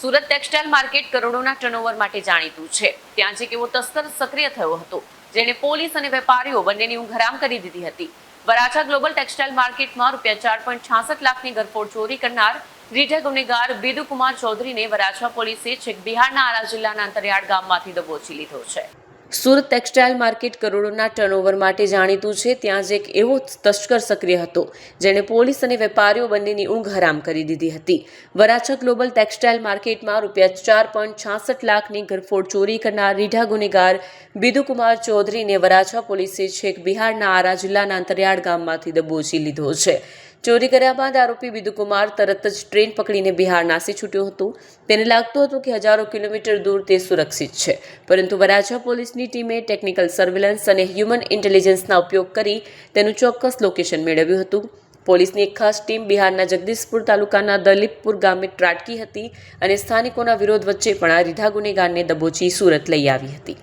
Surat textile market કરોડોના turnover માટે જાણીતું છે. ત્યાં જે કેવો તસ્કર સક્રિય થયો હતો, જેણે પોલીસ અને વેપારીઓ બંનેની ઊંઘ હરામ કરી દીધી હતી. વરાછા ગ્લોબલ ટેક્સટાઇલ માર્કેટમાં રૂપિયા ચાર પોઈન્ટ છાસઠ લાખની ગરફોડ ચોરી કરનાર રીઢા ગુનેગાર બિદુકુમાર ચૌધરીને વરાછા પોલીસે છેક બિહારના આરા જિલ્લાના અંતરિયાળ ગામમાંથી દબોચી લીધો છે. સુરત ટેક્સટાઇલ માર્કેટ કરોડોના ટર્નઓવર માટે જાણીતું છે, ત્યાં જ એક એવો તસ્કર સક્રિય હતો, જેણે પોલીસ અને વેપારીઓ બંનેની ઊંઘ હરામ કરી દીધી હતી. વરાછા ગ્લોબલ ટેક્સટાઇલ માર્કેટમાં રૂપિયા ચાર પોઈન્ટ છાસઠ લાખની ઘરફોડ ચોરી કરનાર રીઢા ગુનેગાર બિદુકુમાર ચૌધરીને વરાછા પોલીસે છેક બિહારના આરા જિલ્લાના અંતરિયાળ ગામમાંથી દબોચી લીધો છે. ચોરી કર્યા બાદ આરોપી બિદુકુમાર તરત જ ટ્રેન પકડીને બિહાર નાસી છૂટ્યો હતો. તેને લાગતું હતું કે હજારો કિલોમીટર દૂર તે સુરક્ષિત છે. પરંતુ વરાછા પોલીસની ટીમે ટેકનિકલ સર્વેલન્સ અને હ્યુમન ઇન્ટેલિજન્સના ઉપયોગ કરી તેનું ચોક્કસ લોકેશન મેળવ્યું હતું. પોલીસની એક ખાસ ટીમ બિહારના જગદીશપુર તાલુકાના દલીપપુર ગામે ત્રાટકી હતી અને સ્થાનિકોના વિરોધ વચ્ચે પણ આ રીઢા ગુનેગારને દબોચી સુરત લઈ આવી હતી.